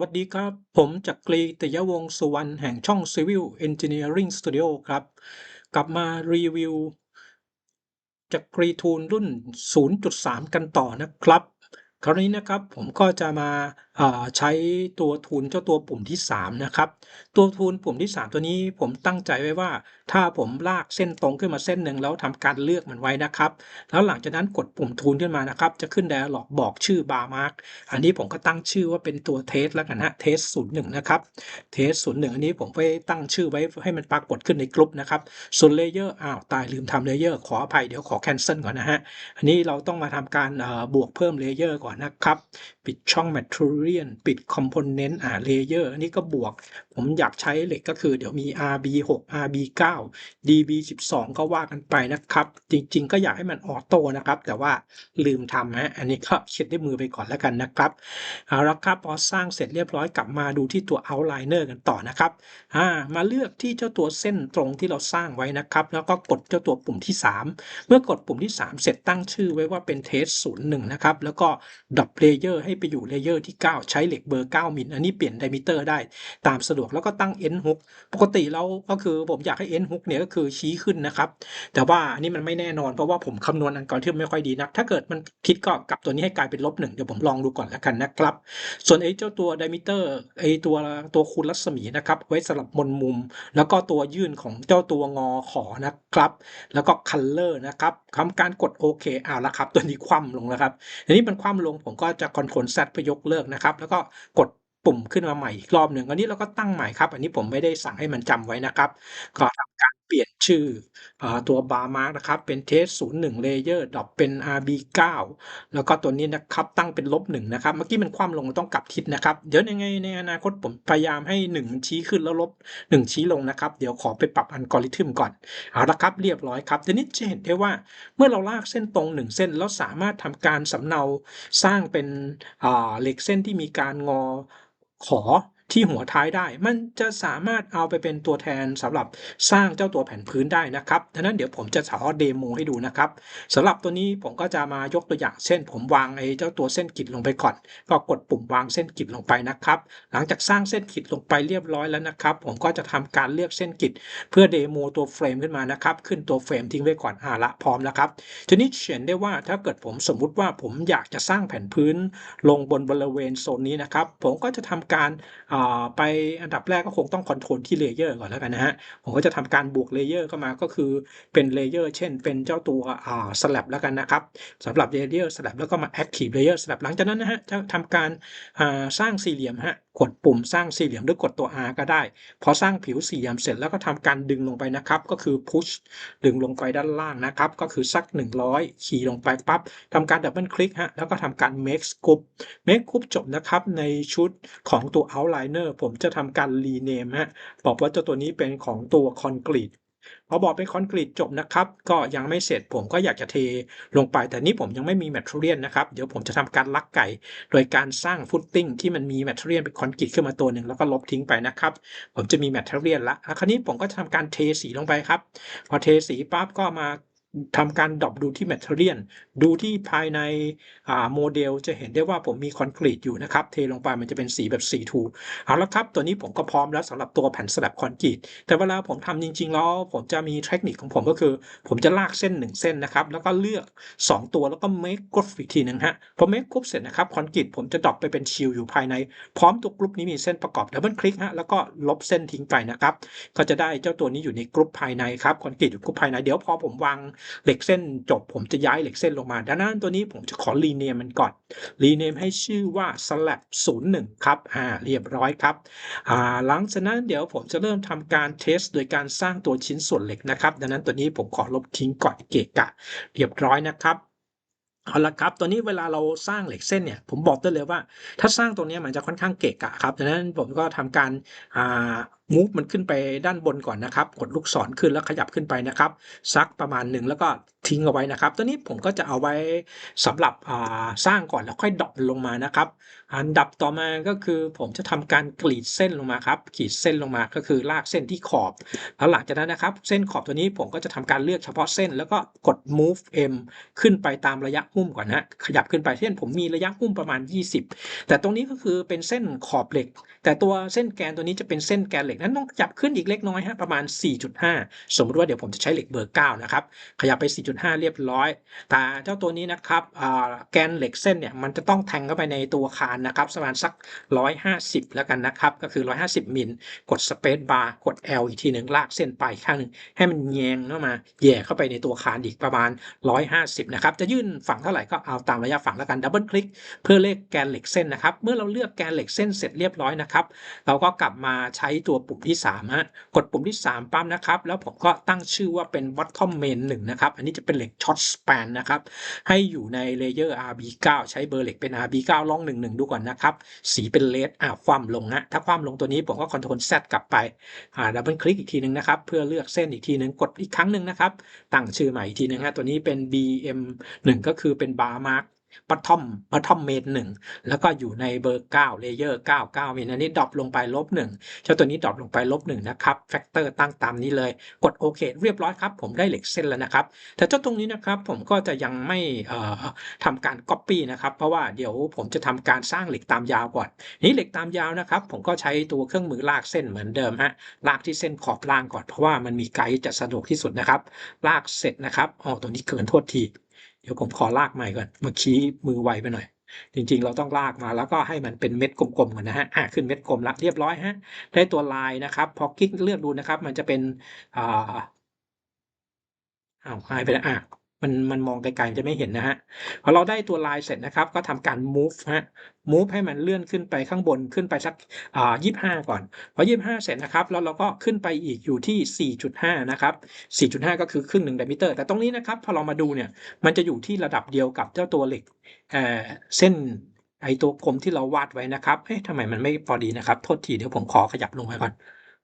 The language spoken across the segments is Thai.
วัสดีครับ ผมจักรีตยวงสุวรรณแห่งช่อง Civil Engineering Studio ครับ กลับมารีวิวจักรีทูลรุ่น 0.3 กันต่อนะครับ คราวนี้นะครับผมก็จะมา อ่าใช้ตัวทูลเจ้าตัวปุ่มที่ 3 นะครับ ตัวทูลปุ่มที่ 3 ตัวนี้ผมตั้งใจไว้ว่า ถ้าผมลากเส้นตรงขึ้นมาเส้นหนึ่งแล้วทำการเลือกมันไว้นะครับ แล้วหลังจากนั้นกดปุ่มทูลขึ้นมานะครับ จะขึ้น dialog บอกชื่อบาร์มาร์กอันนี้ผมก็ตั้งชื่อว่าเป็นตัวเทสแล้วกันฮะเทส01นย์หนึ่งนะครับเทส01อันนี้ผมไปตั้งชื่อไว้ให้มันปรากฏขึ้นในกลุ่มนะครับส่วนเลเยอร์อ้าวตายลืมทำเลเยอร์ขออภัยเดี๋ยวขอ cancel ก่อนนะฮะอันนี้เราต้องมาทำการบวกเพิ่มเลเยอร์ก่อนนะครับ ปิดช่อง material ปิด component อ่าเลเยอร์อันนี้ก็บวก ผมอยากใช้เหล็กก็คือเดี๋ยวมี RB 6 RB 9 DB 12 ก็ว่ากันไปนะครับ จริงๆ ก็อยากให้มันออโต้นะครับ แต่ว่าลืมทำฮะอันนี้ก็เช็ดด้วยมือไปก่อนแล้วกันนะครับ เอาละครับพอสร้างเสร็จเรียบร้อยกลับมาดูที่ตัว outliner กันต่อนะครับอ่ามาเลือกที่เจ้าตัวเส้นตรงที่เราสร้างไว้นะครับ แล้วก็กดเจ้าตัวปุ่มที่ 3 เมื่อกดปุ่มที่ 3 เสร็จตั้งชื่อไว้ว่าเป็นเทส01นะครับแล้วก็ดรอปเลเยอร์ให้ไปอยู่เลเยอร์ที่ 9ใช้เหล็กเบอร์ 9มิล อันนี้เปลี่ยนไดมิเตอร์ได้ตามสะดวกแล้วก็ตั้ง n hook ปกติเราก็คือผมอยากให้ n hook เนี่ยก็คือชี้ขึ้นนะครับ แต่ว่าอันนี้มันไม่แน่นอนเพราะว่าผมคำนวณอัลกอริทึมไม่ค่อยดีนัก ถ้าเกิดมันคิดก็กลับตัวนี้ให้กลายเป็นลบหนึ่งเดี๋ยวผมลองดูก่อนแล้วกันนะครับ ส่วนไอ้เจ้าตัวไดมิเตอร์ไอ้ตัวตัวคูณรัศมีนะครับไว้สำหรับบนมุม แล้วก็ตัวยื่นของเจ้าตัวงอขอนะครับ แล้วก็คัลเลอร์นะครับทำการกดโอเคเอาละครับ ตัวนี้คว่ำลงแล้วครับอันนี้มันคว่ำลงผมก็จะคอนโทรล Z ไปยกเลิกนะครับแล้วก็กดปุ่มขึ้นมาใหม่อีกรอบหนึ่งอันนี้เราก็ตั้งใหม่ครับ อันนี้ผมไม่ได้สั่งให้มันจำไว้นะครับ ก็ทำการ เปลี่ยนชื่ออตัวบาร์มาร์กนะครับ เป็นเทส01 Layer ดรอปเป็น RB9 แล้วก็ตัวนี้นะครับตั้งเป็นลบหนึ่งนะครับ เมื่อกี้มันคว่ำลงต้องกลับทิศนะครับ เดี๋ยวยังไงในอนาคตผมพยายามให้1ชี้ขึ้นแล้วลบ1ชี้ลงนะครับ เดี๋ยวขอไปปรับอัลกอริทึมก่อน เอาละครับ เรียบร้อยครับทีนี้จะเห็นได้ว่าเมื่อเราลากเส้นตรง1เส้นแล้วสามารถทำการสำเนาสร้างเป็นเหล็กเส้นที่มีการงอขอ ที่หัวท้ายได้ มันจะสามารถเอาไปเป็นตัวแทนสำหรับสร้างเจ้าตัวแผ่นพื้นได้นะครับดังนั้นเดี๋ยวผมจะสอนเดโมให้ดูนะครับสำหรับตัวนี้ผมก็จะมายกตัวอย่างเช่น ผมวางไอ้เจ้าตัวเส้นกิดลงไปก่อน ก็กดปุ่มวางเส้นกิดลงไปนะครับ หลังจากสร้างเส้นกิดลงไปเรียบร้อยแล้วนะครับ ผมก็จะทำการเลือกเส้นกิดเพื่อเดโมตัวเฟรมขึ้นมานะครับ ขึ้นตัวเฟรมทิ้งไว้ก่อนอ่าละพร้อมแล้วครับทีนี้เขียนได้ว่าถ้าเกิดผมสมมุติว่าผมอยากจะสร้างแผ่นพื้น ลงบนบริเวณโซนนี้นะครับ ผมก็จะทำการไปอันดับแรกก็คงต้องคอนโทรลที่เลเยอร์ก่อนแล้วกันนะฮะ ผมก็จะทำการบวกเลเยอร์เข้ามาก็คือเป็นเลเยอร์เช่นเป็นเจ้าตัวอ่าสลับแล้วกันนะครับสำหรับเลเยอร์สลับแล้วก็มาแอคทีฟเลเยอร์สลับหลังจากนั้นนะฮะจะทำการอ่าสร้างสี่เหลี่ยมฮะ กดปุ่มสร้างสี่เหลี่ยมหรือกดตัว R ก็ได้ พอสร้างผิวสี่เหลี่ยมเสร็จแล้วก็ทำการดึงลงไปนะครับ ก็คือ push ดึงลงไปด้านล่างนะครับ ก็คือสัก 100 ขี่ลงไปปั๊บทำการดับเบิลคลิกฮะแล้วก็ทำการ make group make group จบนะครับ ในชุดของตัว outliner ผมจะทำการ rename ฮะบอกว่าเจ้าตัวนี้เป็นของตัว concrete พอบอกเป็นคอนกรีตจบนะครับ ก็ยังไม่เสร็จผมก็อยากจะเทลงไป แต่นี้ผมยังไม่มีแมทเทียนนะครับ เดี๋ยวผมจะทำการลักไก่ โดยการสร้างฟุตติ้งที่มันมีแมทเทียนเป็นคอนกรีตขึ้นมาตัวหนึ่งแล้วก็ลบทิ้งไปนะครับ ผมจะมีแมทเทียนละแล้วคราวนี้ผมก็จะทำการเทสีลงไปครับ พอเทสีปั๊บก็มา ทำการดรอปดูที่แมทเทียลดูที่ภายในโมเดลจะเห็นได้ว่าผมมีคอนกรีตอยู่นะครับ เทลงไปมันจะเป็นสีแบบสีทูเอาละครับ ตัวนี้ผมก็พร้อมแล้วสำหรับตัวแผ่นสลับคอนกรีต แต่เวลาผมทำจริง ๆ แล้ว ผมจะมีเทคนิคของผมก็คือ ผมจะลากเส้น 1 เส้นนะครับ แล้วก็เลือก 2 ตัวแล้วก็ make group อีกทีหนึ่งฮะพอ make group เสร็จนะครับคอนกรีตผมจะดรอปไปเป็นชิลอยู่ภายใน พร้อมตัวกรุ๊ปนี้มีเส้นประกอบดับเบิลคลิกฮะแล้วก็ลบเส้นทิ้งไปนะครับก็จะได้เจ้าตัวนี้อยู่ในกรุ๊ปภายในครับคอนกรีตอยู่กรุ๊ปภายในเดี๋ยวพอผมวางเหล็กเส้นจบผมจะย้ายเหล็กเส้นลงมา ดังนั้นตัวนี้ผมจะขอรีเนมมันก่อน รีเนมให้ชื่อว่า slab 01 ครับ อ่า เรียบร้อยครับ อ่า หลังจากนั้นเดี๋ยวผมจะเริ่มทำการเทส โดยการสร้างตัวชิ้นส่วนเหล็กนะครับ ดังนั้นตัวนี้ผมขอลบทิ้งก่อนเกะกะ เรียบร้อยนะครับเอาละครับตัวนี้เวลาเราสร้างเหล็กเส้นเนี่ย ผมบอกได้เลยว่า ถ้าสร้างตรงนี้มันจะค่อนข้างเกะกะครับ ดังนั้นผมก็ทำการ อ่า move มันขึ้นไปด้านบนก่อนนะครับ กดลูกศรขึ้นแล้วขยับขึ้นไปนะครับสักประมาณหนึ่งแล้วก็ทิ้งเอาไว้นะครับ ตัวนี้ผมก็จะเอาไว้สำหรับสร้างก่อนแล้วค่อยดรอปลงมานะครับ อันดับต่อมาก็คือผมจะทำการกรีดเส้นลงมาครับขีดเส้นลงมาก็คือลากเส้นที่ขอบ แล้วหลังจากนั้นนะครับ เส้นขอบตัวนี้ผมก็จะทำการเลือกเฉพาะเส้น แล้วก็กด move m ขึ้นไปตามระยะหุ้มก่อนนะขยับขึ้นไปเช่นผมมีระยะหุ้มประมาณ 20 แต่ตรงนี้ก็คือเป็นเส้นขอบเหล็ก แต่ตัวเส้นแกนตัวนี้จะเป็นเส้นแกนเหล็กนั้นต้องขยับขึ้นอีกเล็กน้อยฮะประมาณ 4.5 สมมติว่าเดี๋ยวผมจะใช้เหล็กเบอร์ 9 นะครับ ขยับไป 4.5 เรียบร้อย แต่เจ้าตัวนี้นะครับแกนเหล็กเส้นเนี่ยมันจะต้องแทงเข้าไปในตัวคานนะครับประมาณสัก 150 แล้วกันนะครับ ก็คือ 150 มิล กด Space Bar กด L อีกทีหนึ่งลากเส้นไปข้างหนึ่งให้มันแยงเข้ามาแย่เข้าไปในตัวคานอีกประมาณ 150 นะครับ จะยื่นฝั่งเท่าไหร่ก็เอาตามระยะฝั่งแล้วกันดับเบิลคลิกเพื่อเลขแกนเหล็กเส้นนะครับ เมื่อเราเลือกแกนเหล็กเส้นเสร็จเรียบร้อยนะครับ เราก็กลับมาใช้ตัวปุ่มที่3ฮะกดปุ่มที่ 3ปั๊มนะครับ แล้วผมก็ตั้งชื่อว่าเป็น bottom main 1นะครับ อันนี้จะเป็นเหล็กช็อตสแปนนะครับ ให้อยู่ในเลเยอร์ RB9 ใช้เบอร์เหล็กเป็น RB9 ล่อง 11 ดูก่อนนะครับ สีเป็นเลดอ่าคว่ำลงนะถ้าคว่ำลงตัวนี้ผมก็ Ctrl Z กลับไปอ่าดับเบิลคลิกอีกทีหนึ่งนะครับ เพื่อเลือกเส้นอีกทีหนึ่งกดอีกครั้งหนึ่งนะครับ ตั้งชื่อใหม่อีกทีหนึ่งฮะตัวนี้เป็น BM1 ก็คือเป็นบาร์มาร์ก บัตทอมบัตทอมเมนหนึ่งแล้วก็อยู่ในเบอร์9เลเยอร์9 9เมนอันนี้ดรอปลงไปลบหนึ่งเจ้าตัวนี้ดรอปลงไปลบหนึ่งนะครับแฟกเตอร์ตั้งตามนี้เลย กดโอเคเรียบร้อยครับ ผมได้เหล็กเส้นแล้วนะครับ แต่เจ้าตรงนี้นะครับผมก็จะยังไม่เอ่อทำการ Copy นะครับ เพราะว่าเดี๋ยวผมจะทำการสร้างเหล็กตามยาวก่อน นี่เหล็กตามยาวนะครับ ผมก็ใช้ตัวเครื่องมือลากเส้นเหมือนเดิมฮะลากที่เส้นขอบล่างก่อนเพราะว่ามันมีไกด์จะสะดวกที่สุดนะครับ ลากเสร็จนะครับอ๋อตัวนี้เกินโทษที ดี๋ยวผมขอลากใหม่ก่อนเมื่อกี้มือไวไปหน่อย จริงๆ เราต้องลากมาแล้วก็ให้มันเป็นเม็ดกลมๆก่อนนะฮะอะขึ้นเม็ดกลมละเรียบร้อยฮะ ได้ตัวลายนะครับพอคลิกเลือกดูนะครับ มันจะเป็นอ่าอ้าวหายไปแล้วอะ มันมันมองไกลๆจะไม่เห็นนะฮะพอเราได้ตัวลายเสร็จนะครับ ก็ทำการ move ฮะ move ให้มันเลื่อนขึ้นไปข้างบนขึ้นไปสักอ่า25ก่อน พอ25เสร็จนะครับ แล้วเราก็ขึ้นไปอีกอยู่ที่4.5นะครับ4.5ก็คือครึ่งหนึ่งไดมิเตอร์ แต่ตรงนี้นะครับพอเรามาดูเนี่ย มันจะอยู่ที่ระดับเดียวกับเจ้าตัวเหล็กเอ่อเส้นไอตัวกลมที่เราวาดไว้นะครับ เอ๊ะทำไมมันไม่พอดีนะครับ โทษทีเดี๋ยวผมขอขยับลงมาก่อน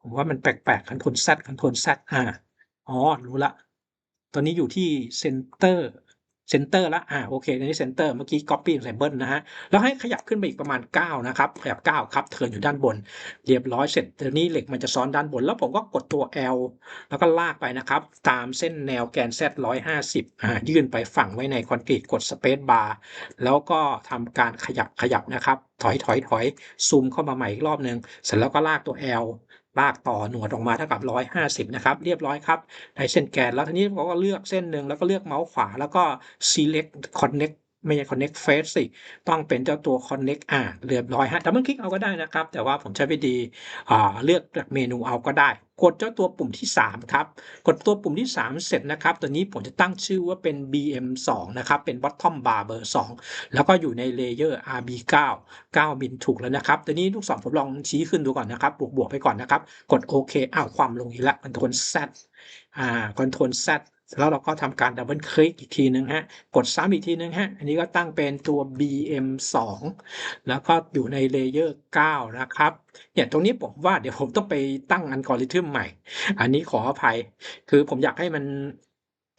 ผมว่ามันแปลกๆคันโทน Z คันโทน Z อ่า อ๋อ รู้ละ ตอนนี้อยู่ที่เซนเตอร์เซนเตอร์ละอ่าโอเคในนี้เซนเตอร์เมื่อกี้ copy ใส่เบิลนะฮะ แล้วให้ขยับขึ้นไปอีกประมาณ 9 นะครับ ขยับ 9 ครับ เทินอยู่ด้านบน เรียบร้อยเสร็จทีนี้เหล็กมันจะซ้อนด้านบน แล้วผมก็กดตัว L แล้วก็ลากไปนะครับ ตามเส้นแนวแกน Z 150อ่ายื่นไปฝั่งไว้ในคอนกรีตกด Space Bar แล้วก็ทำการขยับขยับนะครับ ถอยถอยถอยซูมเข้ามาใหม่อีกรอบหนึ่งเสร็จแล้วก็ลากตัว L ลากต่อหนวดออกมาเท่ากับ 150 นะครับ เรียบร้อยครับในเส้นแกนแล้วทีนี้เขาก็เลือกเส้นหนึ่งแล้วก็เลือกเมาส์ขวาแล้วก็ select connect ไม่ใช่ connect face สิ ต้องเป็นเจ้าตัว connect อ่าเรียบร้อยฮะดับเบิลคลิกเอาก็ได้นะครับ แต่ว่าผมใช้วิธีเลือกจากเมนูเอาก็ได้ กดเจ้าตัวปุ่มที่ 3 ครับ กดตัวปุ่มที่ 3 เสร็จนะครับ ตัวนี้ผมจะตั้งชื่อว่าเป็น BM2 นะครับ เป็น bottom bar เบอร์ 2 แล้วก็อยู่ในเลเยอร์ RB9 9มิลถูกแล้วนะครับ ตัวนี้ลูกศรผมลองชี้ขึ้นดูก่อนนะครับ บวกบวกไปก่อนนะครับ กดโอเคอ้าวความลงอีกแล้วคอนโทรล Z อ่าคอนโทรล Z แล้วเราก็ทำการดับเบิลคลิกอีกทีนึงฮะ กดซ้ำอีกทีนึงฮะ อันนี้ก็ตั้งเป็นตัว BM2 แล้วก็อยู่ในเลเยอร์9นะครับ เนี่ยตรงนี้ผมว่าเดี๋ยวผมต้องไปตั้งอัลกอริทึมใหม่ อันนี้ขออภัย คือผมอยากให้มัน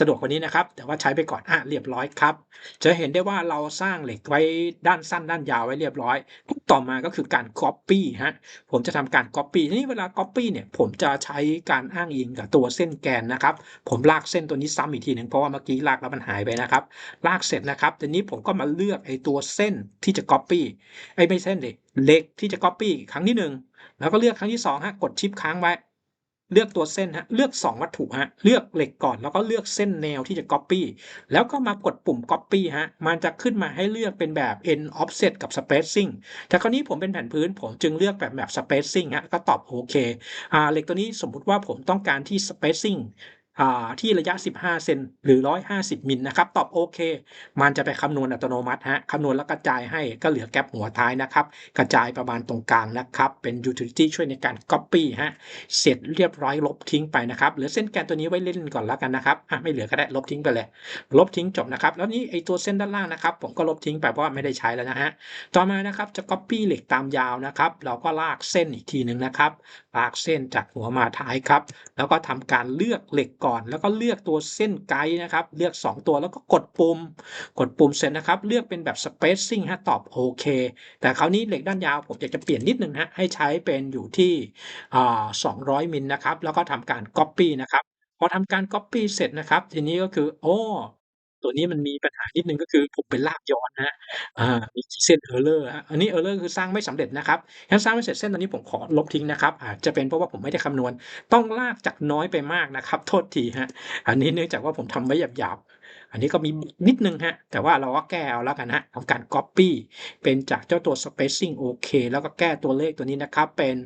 สะดวกกว่านี้นะครับ แต่ว่าใช้ไปก่อนอะเรียบร้อยครับ จะเห็นได้ว่าเราสร้างเหล็กไว้ด้านสั้นด้านยาวไว้เรียบร้อยต่อมาก็คือการ Copy ฮะผมจะทำการ Copy ทีนี้เวลา Copy เนี่ยผมจะใช้การอ้างอิงกับตัวเส้นแกนนะครับ ผมลากเส้นตัวนี้ซ้ำอีกทีหนึ่งเพราะว่าเมื่อกี้ลากแล้วมันหายไปนะครับ ลากเสร็จนะครับทีนี้ผมก็มาเลือกไอ้ตัวเส้นที่จะ Copy ไอ้ไม่เส้นเดิเหล็กที่จะ Copy ครั้งที่หนึ่งแล้วก็เลือกครั้งที่สองฮะกดชิปค้างไว้ เลือกตัวเส้นฮะเลือก 2 วัตถุฮะเลือกเหล็กก่อนแล้วก็เลือกเส้นแนวที่จะ Copy แล้วก็มากดปุ่ม Copy ฮะมันจะขึ้นมาให้เลือกเป็นแบบ end offset กับ spacing แต่คราวนี้ผมเป็นแผ่นพื้น ผมจึงเลือกแบบแบบ spacing ฮะก็ตอบโอเคอ่าเหล็กตัวนี้สมมุติว่าผมต้องการที่ spacing ที่ระยะ 15 เซนหรือ 150 มิลนะครับ ตอบโอเค มันจะไปคำนวณอัตโนมัติฮะคำนวณแล้วกระจายให้ก็เหลือแก๊ปหัวท้ายนะครับ กระจายประมาณตรงกลางนะครับ เป็น utility ช่วยในการ copy ฮะ เสร็จเรียบร้อยลบทิ้งไปนะครับ เหลือเส้นแกนตัวนี้ไว้เล่นก่อนแล้วกันนะครับอะไม่เหลือก็ได้ลบทิ้งไปเลย ลบทิ้งจบนะครับ แล้วนี่ไอตัวเส้นด้านล่างนะครับ ผมก็ลบทิ้งไปเพราะว่าไม่ได้ใช้แล้วนะฮะ ต่อมานะครับจะ copy เหล็กตามยาวนะครับ เราก็ลากเส้นอีกทีหนึ่งนะครับ ลากเส้นจากหัวมาท้ายครับ แล้วก็ทำการเลือกเหล็กก่อน แล้วก็เลือกตัวเส้นไกด์นะครับ เลือก 2 ตัวแล้วก็กดปุ่ม กดปุ่มเสร็จนะครับ เลือกเป็นแบบ spacing ฮะตอบโอเค แต่คราวนี้เหล็กด้านยาวผมอยากจะเปลี่ยนนิดนึงฮะให้ใช้เป็นอยู่ที่อ่า200มิลนะครับ แล้วก็ทำการ copy นะครับพอทำการ copy เสร็จนะครับ ทีนี้ก็คือ โอ้ ตัวนี้มันมีปัญหานิดนึงก็คือผมเป็นลากย้อนนะฮะมีกี่เส้น error ฮะอันนี้เออร์เลอร์คือสร้างไม่สำเร็จนะครับงั้นสร้างไม่เสร็จเส้นตันนี้ผมขอลบทิ้งนะครับอาจจะเป็นเพราะว่าผมไม่ได้คำนวณ ต้องลากจากน้อยไปมากนะครับ โทษทีฮะอันนี้เนื่องจากว่าผมทำไว้หยาบๆ อันนี้ก็มีนิดนึงฮะ แต่ว่าเราก็แก้เอาแล้วกันฮะทำการ copy เป็นจากเจ้าตัว spacing โอเคแล้วก็แก้ตัวเลขตัวนี้นะครับ เป็น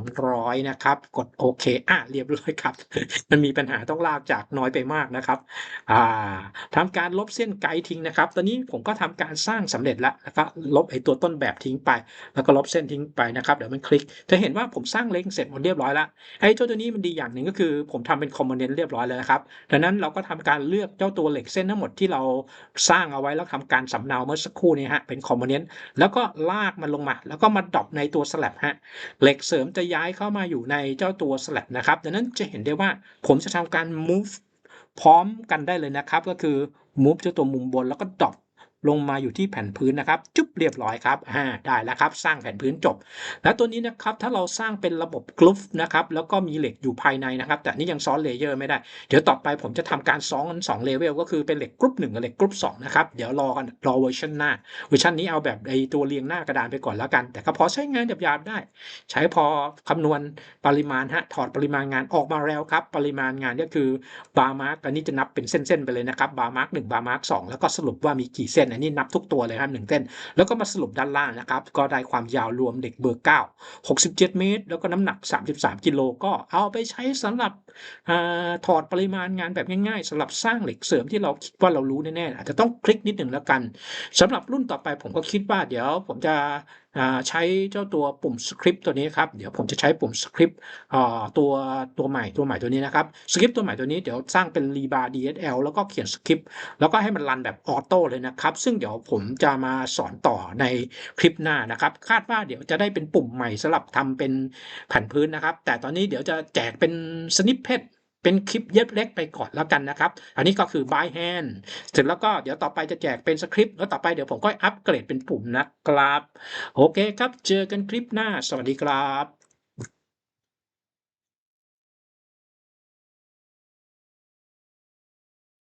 200 นะครับ กดโอเคอะเรียบร้อยครับ มันมีปัญหาต้องลากจากน้อยไปมากนะครับอ่าทำการลบเส้นไกด์ทิ้งนะครับ ตอนนี้ผมก็ทำการสร้างสำเร็จแล้วแล้วก็ลบไอ้ตัวต้นแบบทิ้งไป แล้วก็ลบเส้นทิ้งไปนะครับ เดี๋ยวมันคลิกจะเห็นว่าผมสร้างเล็งเสร็จหมดเรียบร้อยแล้วไอ้เจ้าตัวนี้มันดีอย่างหนึ่งก็คือ ผมทำเป็นคอมโพเนนต์เรียบร้อยแล้วนะครับดังนั้นเราก็ทำการเลือกเจ้าตัวเหล็กเส้นทั้งหมดที่เราสร้างเอาไว้แล้วทำการสำเนาเมื่อสักครู่นี้ฮะเป็นคอมโพเนนต์แล้วก็ลากมันลงมา แล้วก็มาดรอปในตัวสลับฮะเหล็กเสริมจะย้ายเข้ามาอยู่ในเจ้าตัวสลับนะครับดังนั้นจะเห็นได้ว่าผมจะทำการ move พร้อมกันได้เลยนะครับ ก็คือ move เจ้าตัวมุมบนแล้วก็ดรอป ลงมาอยู่ที่แผ่นพื้นนะครับจุ๊บเรียบร้อยครับอ่าได้แล้วครับ สร้างแผ่นพื้นจบ แล้วตัวนี้นะครับถ้าเราสร้างเป็นระบบกรุ๊ปนะครับแล้วก็มีเหล็กอยู่ภายในนะครับ แต่นี่ยังซ้อนเลเยอร์ไม่ได้ เดี๋ยวต่อไปผมจะทำการซ้อนสองเลเวลก็คือเป็นเหล็กกรุ๊ปหนึ่งกับเหล็กกรุ๊ปสองนะครับเดี๋ยวรอกันรอเวอร์ชันหน้าเวอร์ชันนี้เอาแบบไอตัวเรียงหน้ากระดานไปก่อนแล้วกัน แต่ก็พอใช้งานหยาบๆได้ ใช้พอคำนวณปริมาณฮะถอดปริมาณงานออกมาแล้วครับ ปริมาณงานก็คือบาร์มาร์กอันนี้จะนับเป็นเส้นๆไปเลยนะครับบาร์มาร์กหนึ่งบาร์มาร์กสองแล้วก็สรุปว่ามีกี่เส้นอันนี้นับทุกตัวเลยครับหนึ่งเส้น แล้วก็มาสรุปด้านล่างนะครับ ก็ได้ความยาวรวมเหล็กเบอร์ 9 67 เมตร แล้วก็น้ำหนัก 33 กิโลก็เอาไปใช้สำหรับอถอดปริมาณงานแบบง่ายๆสำหรับสร้างเหล็กเสริมที่เราคิดว่าเรารู้แน่ๆอาจจะต้องคลิกนิดหนึ่งแล้วกันสำหรับรุ่นต่อไปผมก็คิดว่าเดี๋ยวผมจะใช้เจ้าตัวปุ่มสคริปต์ตัวนี้ครับเดี๋ยวผมจะใช้ปุ่มสคริปต์ตัวตัวใหม่ตัวใหม่ตัวนี้นะครับสคริปต์ตัวใหม่ตัวนี้เดี๋ยวสร้างเป็น Rebar DSL แล้วก็เขียนสคริปต์แล้วก็ให้มันรันแบบออโต้เลยนะครับ ซึ่งเดี๋ยวผมจะมาสอนต่อในคลิปหน้านะครับ คาดว่าเดี๋ยวจะได้เป็นปุ่มใหม่สำหรับทำเป็นแผ่นพื้นนะครับ แต่ตอนนี้เดี๋ยวจะแจกเป็นสนิปเพช เป็นคลิปเย็บเล็กไปก่อนแล้วกันนะครับ อันนี้ก็คือ by hand เสร็จแล้วก็เดี๋ยวต่อไปจะแจกเป็นสคริปต์แล้วต่อไปเดี๋ยวผมก็อัปเกรดเป็นปุ่มนะครับ โอเคครับ เจอกันคลิปหน้า สวัสดีครับ